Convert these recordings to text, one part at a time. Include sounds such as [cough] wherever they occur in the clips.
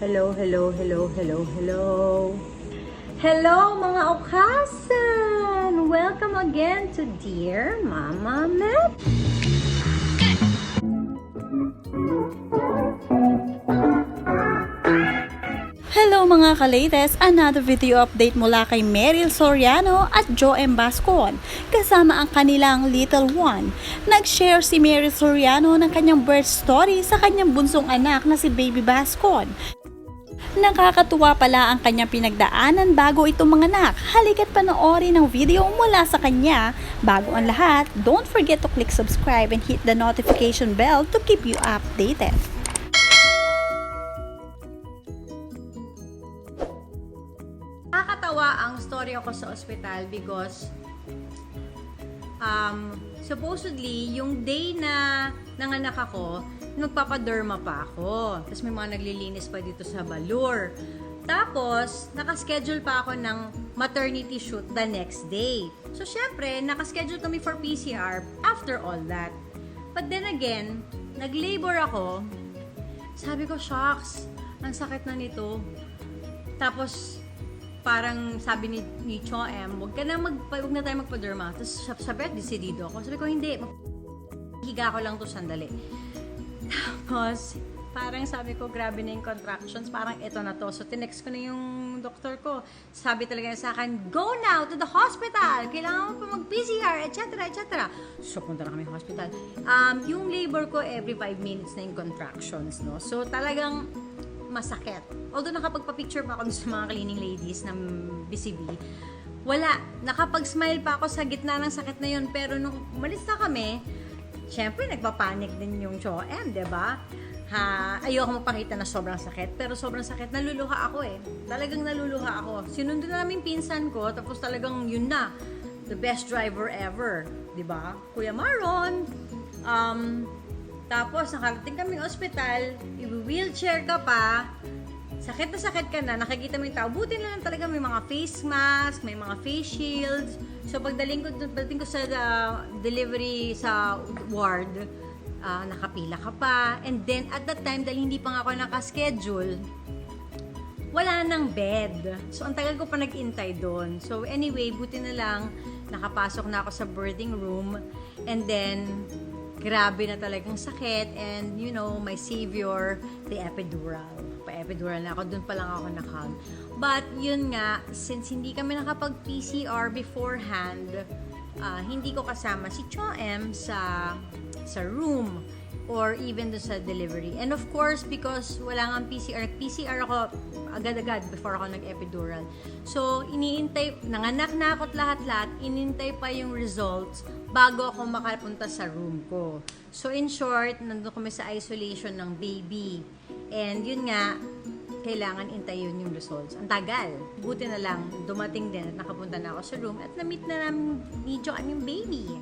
Hello, hello, hello, hello, hello. Hello mga okasan! Welcome again to Dear Mama Met. Hello mga ka-latest! Another video update mula kay Meryl Soriano at Joe M. Bascon kasama ang kanilang little one. Nag-share si Meryl Soriano ng kanyang birth story sa kanyang bunsong anak na si Baby Bascon. Nakakatuwa pala ang kanyang pinagdaanan bago ito manganak. Halika't panoorin ang video mula sa kanya. Bago ang lahat, don't forget to click subscribe and hit the notification bell to keep you updated. Nakakatawa ang story ako sa ospital because um, supposedly, yung day na nanganak ako, nagpapaderma pa ako. Tapos may mga naglilinis pa dito sa Balur. Tapos, nakaschedule pa ako ng maternity shoot the next day. So, syempre, nakaschedule kami for PCR after all that. But then again, nag-labor ako. Sabi ko, shocks, ang sakit na nito. Tapos, parang sabi ni, ni Cho M, wag ka na mag, wag na tayo magpa-derma. Tapos sabi, decidido ako. Sabi ko, hindi, higa ko lang to sandali. Tapos, parang sabi ko, grabe na yung contractions, parang ito na to. So, tinext ko na yung doktor ko. Sabi talaga niya sa akin, go now to the hospital! Kailangan mo pa mag-PCR, etc., etc. So, punta na kami hospital. Um, yung labor ko, every 5 minutes na yung contractions, no? So, talagang masakit. Although nakapagpa-picture pa ako sa mga cleaning ladies ng BCB, wala. Nakapag-smile pa ako sa gitna ng sakit na yun. Pero nung umalis na kami, syempre nagpapanik din yung CHOM, di ba? Ha, ayoko magpakita na sobrang sakit, pero sobrang sakit. Naluluha ako eh. Talagang naluluha ako. Sinundo na namin pinsan ko, tapos talagang yun na. The best driver ever. Ba? Kuya Maron. Um, tapos, nakarating kami ospital, i-wheelchair ka pa, sakit na sakit ka na, nakikita mo yung tao. Buti na lang talaga may mga face mask, may mga face shields. So, pagdating ko, pagdating ko sa uh, delivery sa ward, uh, nakapila ka pa. And then, at that time, dahil hindi pa nga ako nakaschedule, wala nang bed. So, ang tagal ko pa nag-intay doon. So, anyway, buti na lang, nakapasok na ako sa birthing room. And then, grabe na talagang sakit. And, you know, my savior, the epidural. Pa-epidural na ako. Doon pa lang ako nakahang. But, yun nga, since hindi kami nakapag-PCR beforehand, ah, hindi ko kasama si Cho M sa, sa room or even doon sa delivery. And of course, because wala nga PCR, PCR ako agad-agad before ako nag-epidural. So, iniintay, nanganak na ako at lahat-lahat, inintay pa yung results bago ako makapunta sa room ko. So, in short, nandun kami sa isolation ng baby. And yun nga, kailangan intayin yung results. Ang tagal. Buti na lang, dumating din at nakapunta na ako sa room at na-meet na namin ni Jo yung baby.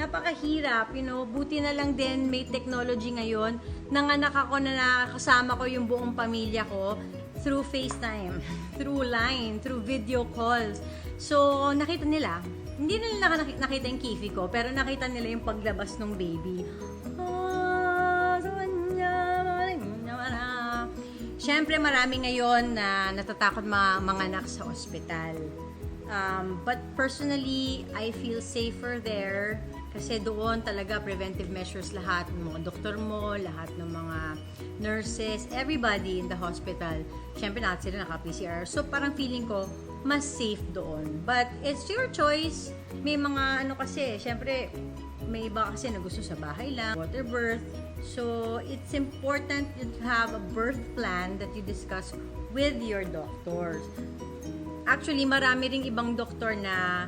Napakahirap, you know, buti na lang din may technology ngayon. Nanganak ako na nakakasama ko yung buong pamilya ko through FaceTime, [laughs] through line, through video calls. So, nakita nila, hindi nila nak- nakita yung kifi ko, pero nakita nila yung paglabas ng baby. Siyempre, marami ngayon na natatakot mga manganak sa ospital. Um, but personally, I feel safer there kasi doon talaga preventive measures lahat ng mga doktor mo, lahat ng mga nurses, everybody in the hospital. Siyempre, lahat sila naka-PCR. So, parang feeling ko, mas safe doon. But, it's your choice. May mga ano kasi, siyempre, may iba kasi na gusto sa bahay lang, water birth. So, it's important to have a birth plan that you discuss with your doctors. Actually, marami ring ibang doktor na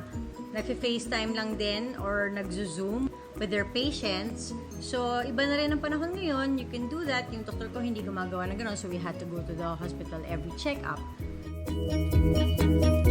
nagfe-FaceTime lang din or nagzo-Zoom with their patients. So, iba na rin ang panahon ngayon. You can do that. Yung doktor ko hindi gumagawa ng ganun. So, we had to go to the hospital every check-up. Thank you.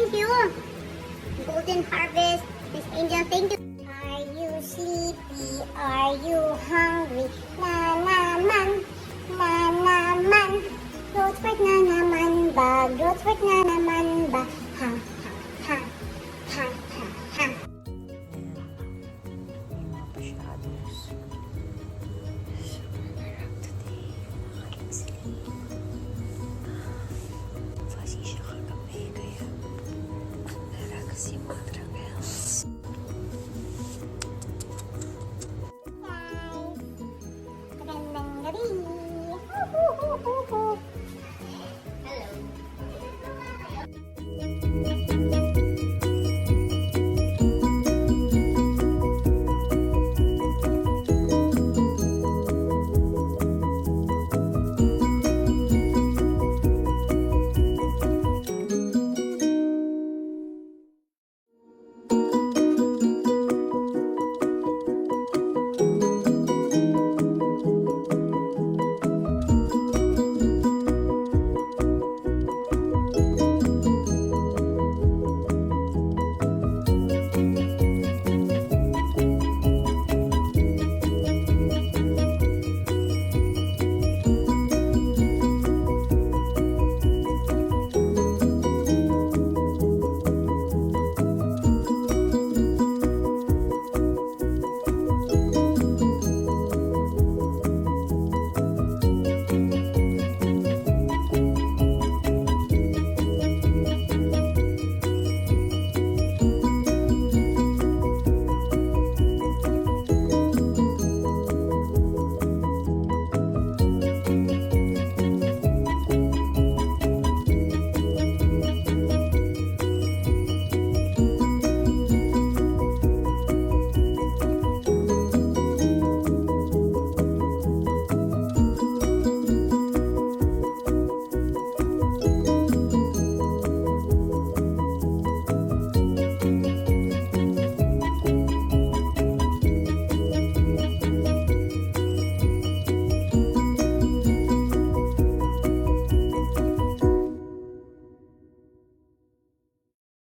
Golden Harvest, Miss Angel, thank you. Are you sleepy? Are you hungry? Na naman, na naman. Growth spurt na naman ba? Growth spurt na naman ba? 喜欢。